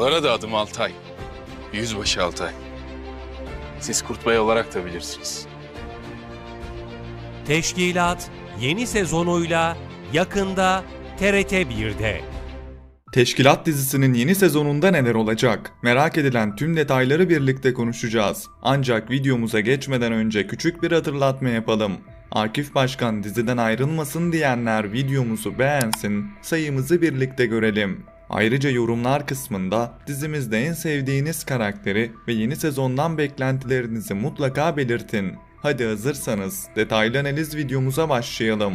Bu arada adım Altay. Yüzbaşı Altay. Siz Kurtbay olarak da bilirsiniz. Teşkilat yeni sezonuyla yakında TRT 1'de. Teşkilat dizisinin yeni sezonunda neler olacak? Merak edilen tüm detayları birlikte konuşacağız. Ancak videomuza geçmeden önce küçük bir hatırlatma yapalım. Akif Başkan diziden ayrılmasın diyenler videomuzu beğensin, sayımızı birlikte görelim. Ayrıca yorumlar kısmında dizimizde en sevdiğiniz karakteri ve yeni sezondan beklentilerinizi mutlaka belirtin. Hadi hazırsanız detaylı analiz videomuza başlayalım.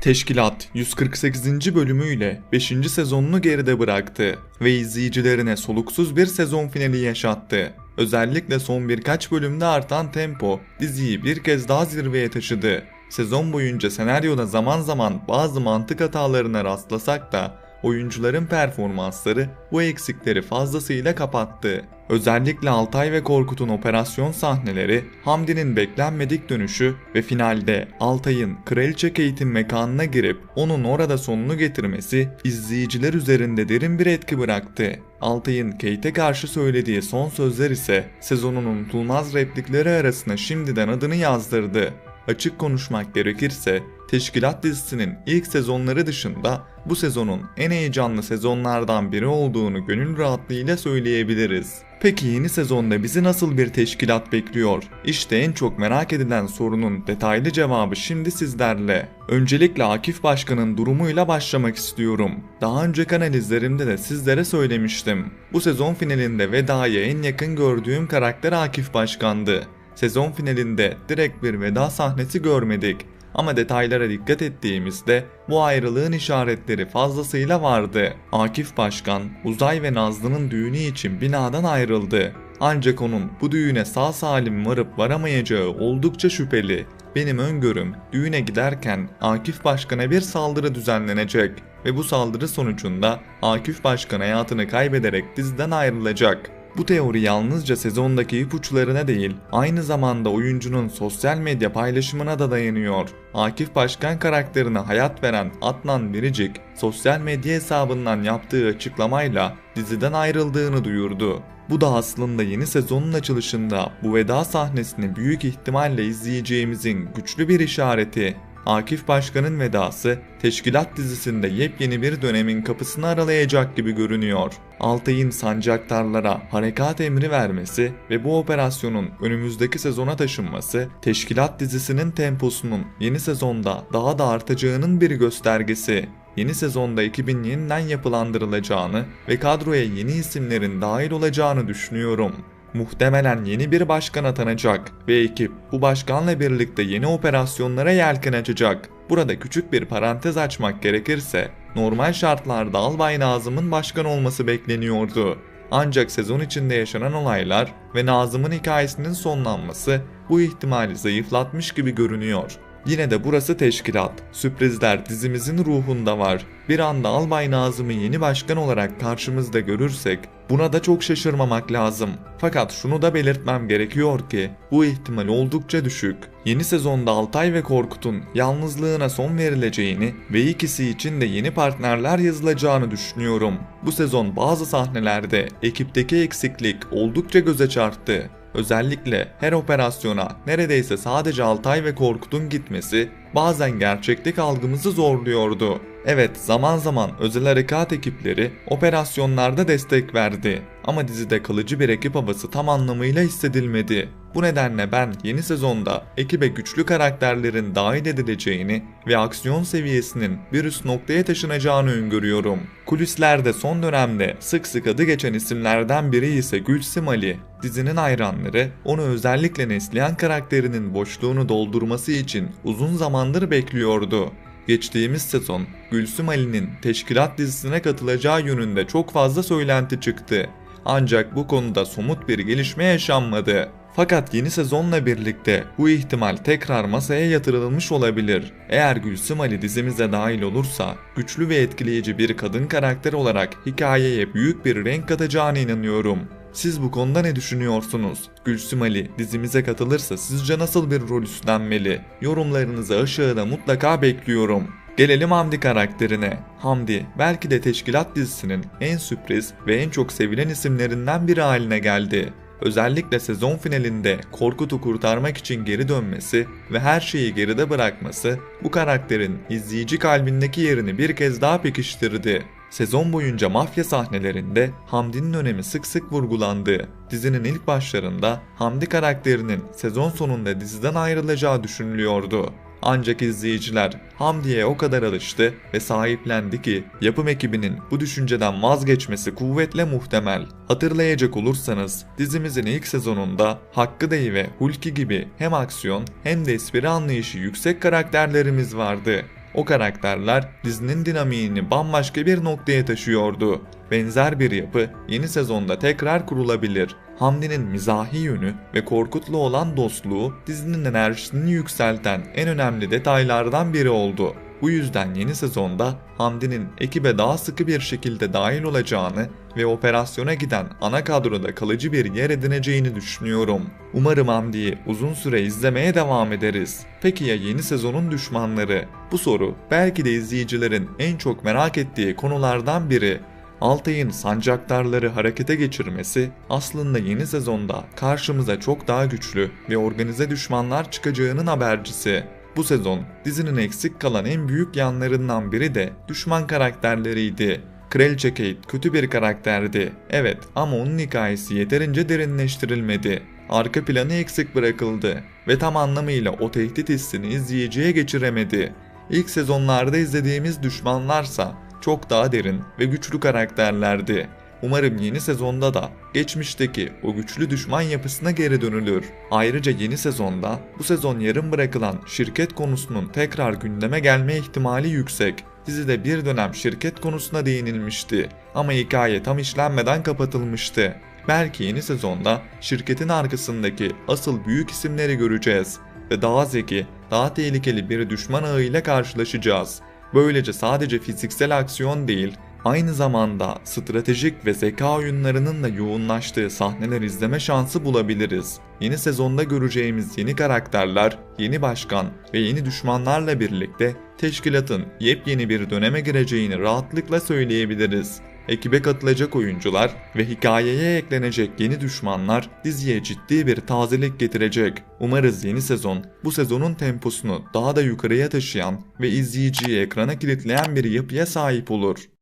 Teşkilat 148. bölümüyle 5. sezonunu geride bıraktı ve izleyicilerine soluksuz bir sezon finali yaşattı. Özellikle son birkaç bölümde artan tempo diziyi bir kez daha zirveye taşıdı. Sezon boyunca senaryoda zaman zaman bazı mantık hatalarına rastlasak da oyuncuların performansları bu eksikleri fazlasıyla kapattı. Özellikle Altay ve Korkut'un operasyon sahneleri, Hamdi'nin beklenmedik dönüşü ve finalde Altay'ın Kraliçe Kate'in mekanına girip onun orada sonunu getirmesi izleyiciler üzerinde derin bir etki bıraktı. Altay'ın Kate'e karşı söylediği son sözler ise sezonun unutulmaz replikleri arasına şimdiden adını yazdırdı. Açık konuşmak gerekirse Teşkilat dizisinin ilk sezonları dışında bu sezonun en heyecanlı sezonlardan biri olduğunu gönül rahatlığıyla söyleyebiliriz. Peki yeni sezonda bizi nasıl bir teşkilat bekliyor? İşte en çok merak edilen sorunun detaylı cevabı şimdi sizlerle. Öncelikle Akif Başkan'ın durumuyla başlamak istiyorum. Daha önceki analizlerimde de sizlere söylemiştim. Bu sezon finalinde vedaya en yakın gördüğüm karakter Akif Başkan'dı. Sezon finalinde direkt bir veda sahnesi görmedik ama detaylara dikkat ettiğimizde bu ayrılığın işaretleri fazlasıyla vardı. Akif Başkan, Uzay ve Nazlı'nın düğünü için binadan ayrıldı. Ancak onun bu düğüne sağ salim varıp varamayacağı oldukça şüpheli. Benim öngörüm düğüne giderken Akif Başkan'a bir saldırı düzenlenecek ve bu saldırı sonucunda Akif Başkan hayatını kaybederek diziden ayrılacak. Bu teori yalnızca sezondaki ipuçlarına değil, aynı zamanda oyuncunun sosyal medya paylaşımına da dayanıyor. Akif Başkan karakterine hayat veren Adnan Biricik, sosyal medya hesabından yaptığı açıklamayla diziden ayrıldığını duyurdu. Bu da aslında yeni sezonun açılışında bu veda sahnesini büyük ihtimalle izleyeceğimizin güçlü bir işareti. Akif Başkan'ın vedası Teşkilat dizisinde yepyeni bir dönemin kapısını aralayacak gibi görünüyor. Altay'ın sancaktarlara harekat emri vermesi ve bu operasyonun önümüzdeki sezona taşınması Teşkilat dizisinin temposunun yeni sezonda daha da artacağının bir göstergesi yeni sezonda ekibin yeniden yapılandırılacağını ve kadroya yeni isimlerin dahil olacağını düşünüyorum. Muhtemelen yeni bir başkan atanacak ve ekip bu başkanla birlikte yeni operasyonlara yelken açacak. Burada küçük bir parantez açmak gerekirse normal şartlarda Albay Nazım'ın başkan olması bekleniyordu. Ancak sezon içinde yaşanan olaylar ve Nazım'ın hikayesinin sonlanması bu ihtimali zayıflatmış gibi görünüyor. Yine de burası teşkilat. Sürprizler dizimizin ruhunda var. Bir anda Albay Nazım'ı yeni başkan olarak karşımızda görürsek buna da çok şaşırmamak lazım. Fakat şunu da belirtmem gerekiyor ki bu ihtimal oldukça düşük. Yeni sezonda Altay ve Korkut'un yalnızlığına son verileceğini ve ikisi için de yeni partnerler yazılacağını düşünüyorum. Bu sezon bazı sahnelerde ekipteki eksiklik oldukça göze çarptı. Özellikle her operasyona neredeyse sadece Altay ve Korkut'un gitmesi bazen gerçeklik algımızı zorluyordu. Evet zaman zaman özel harekat ekipleri operasyonlarda destek verdi ama dizide kalıcı bir ekip havası tam anlamıyla hissedilmedi. Bu nedenle ben yeni sezonda ekibe güçlü karakterlerin dahil edileceğini ve aksiyon seviyesinin bir üst noktaya taşınacağını öngörüyorum. Kulislerde son dönemde sık sık adı geçen isimlerden biri ise Gülsim Ali. Dizinin hayranları onu özellikle Neslihan karakterinin boşluğunu doldurması için uzun zamandır bekliyordu. Geçtiğimiz sezon Gülsüm Ali'nin teşkilat dizisine katılacağı yönünde çok fazla söylenti çıktı. Ancak bu konuda somut bir gelişme yaşanmadı. Fakat yeni sezonla birlikte bu ihtimal tekrar masaya yatırılmış olabilir. Eğer Gülsüm Ali dizimize dahil olursa güçlü ve etkileyici bir kadın karakter olarak hikayeye büyük bir renk katacağına inanıyorum. Siz bu konuda ne düşünüyorsunuz? Gülsüm Ali dizimize katılırsa sizce nasıl bir rol üstlenmeli? Yorumlarınızı aşağıda mutlaka bekliyorum. Gelelim Hamdi karakterine. Hamdi belki de Teşkilat dizisinin en sürpriz ve en çok sevilen isimlerinden biri haline geldi. Özellikle sezon finalinde Korkut'u kurtarmak için geri dönmesi ve her şeyi geride bırakması bu karakterin izleyici kalbindeki yerini bir kez daha pekiştirdi. Sezon boyunca mafya sahnelerinde Hamdi'nin önemi sık sık vurgulandı. Dizinin ilk başlarında Hamdi karakterinin sezon sonunda diziden ayrılacağı düşünülüyordu. Ancak izleyiciler Hamdi'ye o kadar alıştı ve sahiplendi ki yapım ekibinin bu düşünceden vazgeçmesi kuvvetle muhtemel. Hatırlayacak olursanız dizimizin ilk sezonunda Hakkı Dayı ve Hulki gibi hem aksiyon hem de espri anlayışı yüksek karakterlerimiz vardı. O karakterler dizinin dinamiğini bambaşka bir noktaya taşıyordu. Benzer bir yapı yeni sezonda tekrar kurulabilir. Hamdi'nin mizahi yönü ve Korkut'la olan dostluğu dizinin enerjisini yükselten en önemli detaylardan biri oldu. Bu yüzden yeni sezonda Hamdi'nin ekibe daha sıkı bir şekilde dahil olacağını ve operasyona giden ana kadroda kalıcı bir yer edineceğini düşünüyorum. Umarım Hamdi'yi uzun süre izlemeye devam ederiz. Peki ya yeni sezonun düşmanları? Bu soru belki de izleyicilerin en çok merak ettiği konulardan biri. Altay'ın sancaktarları harekete geçirmesi aslında yeni sezonda karşımıza çok daha güçlü ve organize düşmanlar çıkacağının habercisi. Bu sezon dizinin eksik kalan en büyük yanlarından biri de düşman karakterleriydi. Kraliçe Kate kötü bir karakterdi. Evet ama onun hikayesi yeterince derinleştirilmedi. Arka planı eksik bırakıldı ve tam anlamıyla o tehdit hissini izleyiciye geçiremedi. İlk sezonlarda izlediğimiz düşmanlarsa çok daha derin ve güçlü karakterlerdi. Umarım yeni sezonda da geçmişteki o güçlü düşman yapısına geri dönülür. Ayrıca yeni sezonda bu sezon yarım bırakılan şirket konusunun tekrar gündeme gelme ihtimali yüksek. Dizide bir dönem şirket konusuna değinilmişti ama hikaye tam işlenmeden kapatılmıştı. Belki yeni sezonda şirketin arkasındaki asıl büyük isimleri göreceğiz ve daha zeki, daha tehlikeli bir düşman ağıyla karşılaşacağız. Böylece sadece fiziksel aksiyon değil, aynı zamanda stratejik ve zeka oyunlarının da yoğunlaştığı sahneler izleme şansı bulabiliriz. Yeni sezonda göreceğimiz yeni karakterler, yeni başkan ve yeni düşmanlarla birlikte teşkilatın yepyeni bir döneme gireceğini rahatlıkla söyleyebiliriz. Ekibe katılacak oyuncular ve hikayeye eklenecek yeni düşmanlar diziye ciddi bir tazelik getirecek. Umarız yeni sezon bu sezonun temposunu daha da yukarıya taşıyan ve izleyiciyi ekrana kilitleyen bir yapıya sahip olur.